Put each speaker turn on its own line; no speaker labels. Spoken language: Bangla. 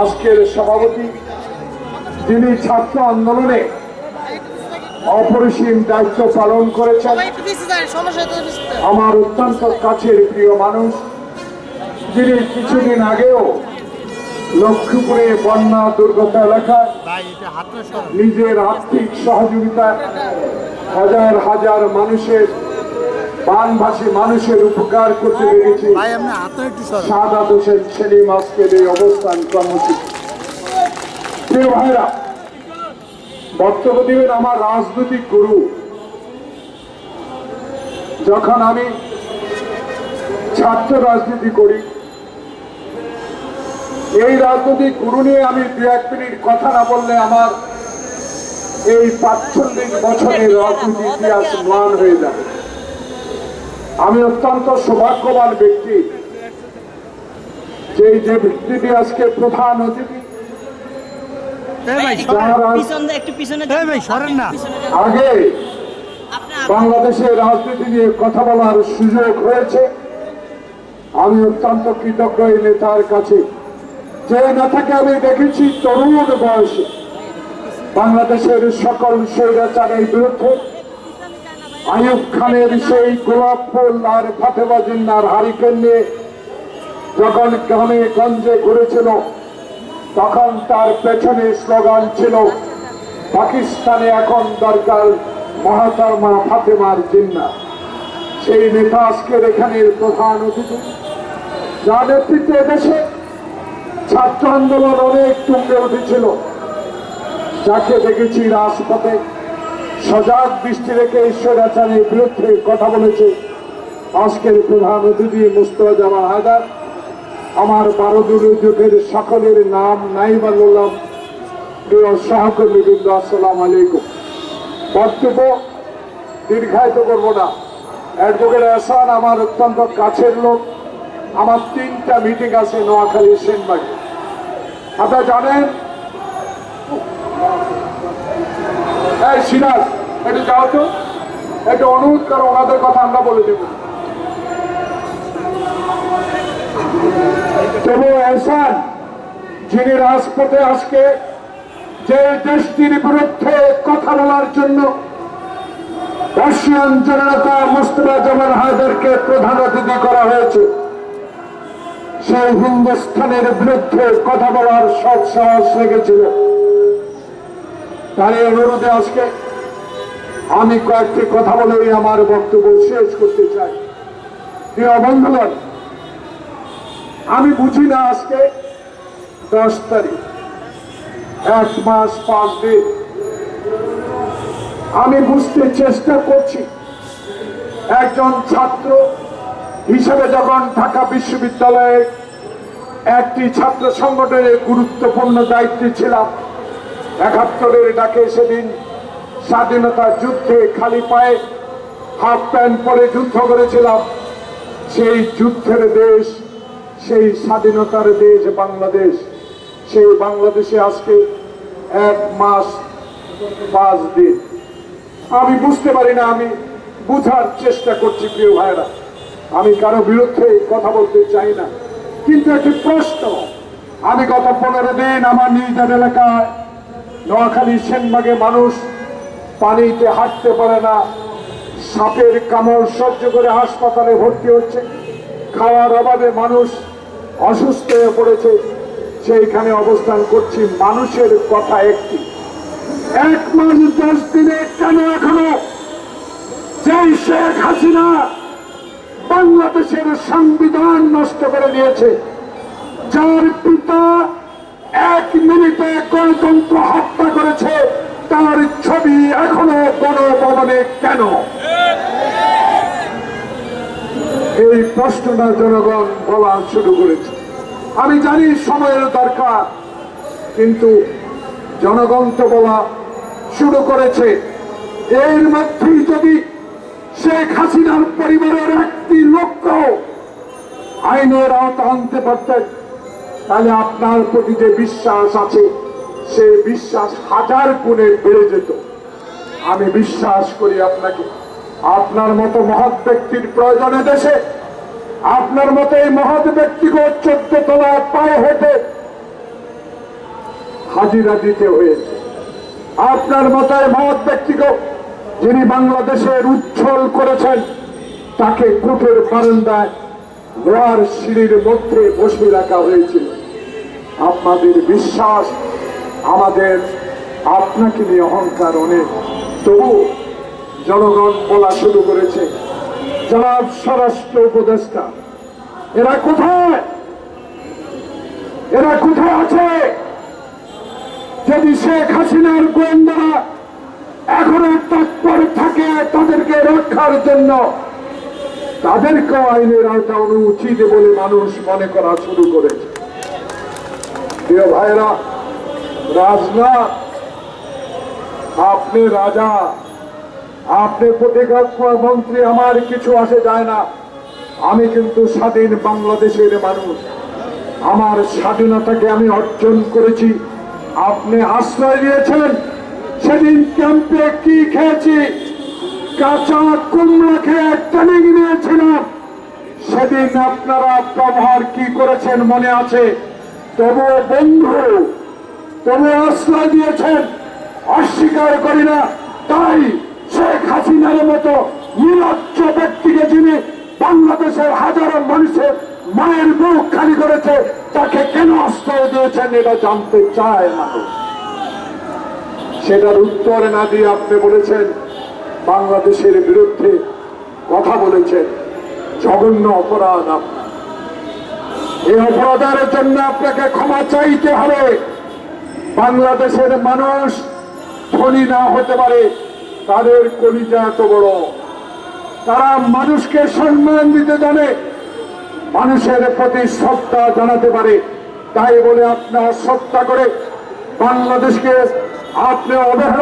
আজকের সভাপতি যিনি ছাত্র আন্দোলনে অপরিসীম দায়িত্ব পালন করেছেন। আমার অত্যন্ত কাছের প্রিয় মানুষ যিনি কিছুদিন আগেও লক্ষ্মীপুরে বন্যা দুর্গত এলাকায় নিজের আর্থিক সহযোগিতা হাজার হাজার মানুষের বানভাসী মানুষের উপকার করতে পেরেছি। সাদাত হোসেন সেলিম আজকের এই অবস্থান কর্মসূচি। প্রিয় ভাইরা বক্তব্য দিবেন আমার রাজনৈতিক গুরু। যখন আমি ছাত্র রাজনীতি করি এই রাজনৈতিক গুরু নিয়ে আমি দু এক মিনিট কথা না বললে আমার এই পাঁচচল্লিশ বছরের রাজনীতি ইতিহাস ম্লান হয়ে যাবে। আমি অত্যন্ত সৌভাগ্যবান ব্যক্তি যে যে ব্যক্তিটি আজকে প্রধান অতিথি। আগে বাংলাদেশের রাজনীতি নিয়ে কথা বলার সুযোগ হয়েছে আমি অত্যন্ত কৃতজ্ঞ এই নেতার কাছে। যে নেতাকে আমি দেখেছি তরুণ বয়সে। বাংলাদেশের সকল স্বৈরাচারের বিরুদ্ধে আইয়ুব খানের সেই গোলাপ ফুল আর ফাতেমা জিন্নার হারিকেন নিয়ে যখন গ্রামে গঞ্জে ঘুরেছিল, তখন তার পেছনে স্লোগান ছিল, পাকিস্তানে এখন দরকার মহাতারমা ফাতেমার জিন্না। সেই নেতা আজকের এখানের প্রধান অতিথি, যার নেতৃত্বে দেশে ছাত্র আন্দোলন অনেক তুঙ্গে উঠেছিল। যাকে দেখেছি রাজপথে সজাগ দৃষ্টি রেখে ঈশ্বর ঈশ্বরাচারের বিরুদ্ধে কথা বলেছে। আজকের প্রধান অতিথি মুস্তফাজামা হায়দার, আমার বারো দুর্যোগের সকলের নাম নাই বললাম প্রিয় সহকর্মী বৃন্দ আসসালাম আলাইকুম। বক্তব্য দীর্ঘায়িত করব না। অ্যাডভোকেট আসান আমার অত্যন্ত কাছের লোক। আমার তিনটা মিটিং আছে নোয়াখালী সেনবাগে। আপনারা জানেন এই সিরাজ, একটু যাও তো। একটু অনুরোধ করো, ওনাদের কথা আমরা বলে দেবো। তবু এহসান, যিনি রাজপথে আজকে যে দেশটির বিরুদ্ধে কথা বলার জন্য রাশিয়ান জননেতা মুস্তফা জামাল হায়দারকে প্রধান অতিথি করা হয়েছে, সেই হিন্দুস্থানের বিরুদ্ধে কথা বলার সৎ সাহস রেখেছিল তার এই অনুরোধে আজকে আমি কয়েকটি কথা বলেই আমার বক্তব্য শেষ করতে চাই। প্রিয় বন্ধুগণ, আমি বুঝি না আজকে দশ তারিখ, এক মাস পাঁচ দিন। আমি বুঝতে চেষ্টা করছি, একজন ছাত্র হিসেবে যখন ঢাকা বিশ্ববিদ্যালয়ে একটি ছাত্র সংগঠনের গুরুত্বপূর্ণ দায়িত্বে ছিলাম একাত্তরের ডাকে সেদিন স্বাধীনতা যুদ্ধে খালি পায়ে হাফ প্যান্ট পরে যুদ্ধ করেছিলাম। সেই যুদ্ধের দেশ, সেই স্বাধীনতার দেশ বাংলাদেশ। সেই বাংলাদেশে আজকে এক মাস পাঁচ দিন। আমি বুঝতে পারি না, আমি বুঝার চেষ্টা করছি প্রিয় ভাইরা আমি কারও বিরুদ্ধে কথা বলতে চাই না। কিন্তু একটি প্রশ্ন, আমি গত পনেরো দিন আমার নিজের এলাকায় নোয়াখালী সেনবাগে মানুষ পানিতে হাঁটতে পারে না। সাপের কামড় সহ্য করে হাসপাতালে ভর্তি হচ্ছে। খাওয়ার অভাবে মানুষ অসুস্থ হয়ে পড়েছে। সেইখানে অবস্থান করছি মানুষের কথা একটি। এক মাস দশ দিনে কেন এখনও? যেই শেখ হাসিনা বাংলাদেশের সংবিধান নষ্ট করে দিয়েছে, যার পিতা এক মিনিটে গণতন্ত্র হত্যা করেছে। তার ছবি এখনও গণভবনে কেন? এই প্রশ্নটা জনগণ বলা শুরু করেছে। আমি জানি সময়ের দরকার, কিন্তু জনগণ তো বলা শুরু করেছে। এর মধ্যেই যদি শেখ হাসিনার পরিবারের একটি লক্ষ্য আইনের আওতা আনতে পারতেন তাহলে আপনার প্রতি যে বিশ্বাস আছে সেই বিশ্বাস হাজার গুণে বেড়ে যেত। আমি বিশ্বাস করি আপনাকে, আপনার মতো মহৎ ব্যক্তির প্রয়োজনে দেশে, আপনার মতো এই মহৎ ব্যক্তিকে চোদ্দ তলায় পায়ে হেঁটে হাজিরা দিতে হয়েছে। আপনার মতো এই মহৎ ব্যক্তিকে যিনি বাংলাদেশের উচ্ছল করেছেন, তাকে কোর্টের বারান্দায় লোহার সিঁড়ির মধ্যে বসে রাখা হয়েছিল। আপনাদের বিশ্বাস, আমাদের আপনাকে নিয়ে অহংকার অনেক। তবু জনগণ বলা শুরু করেছে, জনাব স্বরাষ্ট্র উপদেষ্টা, এরা কোথায়? এরা কোথায় আছে? যদি শেখ হাসিনার গোয়েন্দারা এখনও তৎপর থাকে তাদেরকে রক্ষার জন্য তাদেরকে আইনের আওতা উচিত বলে মানুষ মনে করা শুরু করেছে। প্রিয় ভাইরা রাজনাথ আপনি রাজা, আপনি প্রতিরক্ষা মন্ত্রী, আমার কিছু আসে যায় না। আমি কিন্তু স্বাধীন বাংলাদেশের মানুষ। আমার স্বাধীনতাকে আমি অর্জন করেছি। আপনি আশ্রয় দিয়েছেন সেদিন ক্যাম্পে কি খেয়েছি? কাঁচা কুমড়া খেয়ে ট্রেনিং নিয়েছিলাম। সেদিন আপনারা ব্যবহার কি করেছেন মনে আছে? তবুও বন্ধু তবু আশ্রয় দিয়েছেন। অস্বীকার করি না, তাই শেখ হাসিনার মতো নিরজ্জ ব্যক্তিকে যিনি বাংলাদেশের হাজারো মানুষের মায়ের মুখ খালি করেছে, তাকে কেন আশ্রয় দিয়েছেন এটা জানতে চায় মানুষ সেটার উত্তর না দিয়ে আপনি বলেছেন, বাংলাদেশের বিরুদ্ধে কথা বলেছেন। জঘন্য অপরাধ আপনার। এই অপরাধের জন্য আপনাকে ক্ষমা চাইতে হবে। বাংলাদেশের মানুষ ধনী না হতে পারে, তাদের কলিজা এত বড়। তারা মানুষকে সম্মান দিতে জানে, মানুষের প্রতি শ্রদ্ধা জানাতে পারে। তাই বলে আপনার শ্রদ্ধা করে বাংলাদেশকে আপনি অবহেলা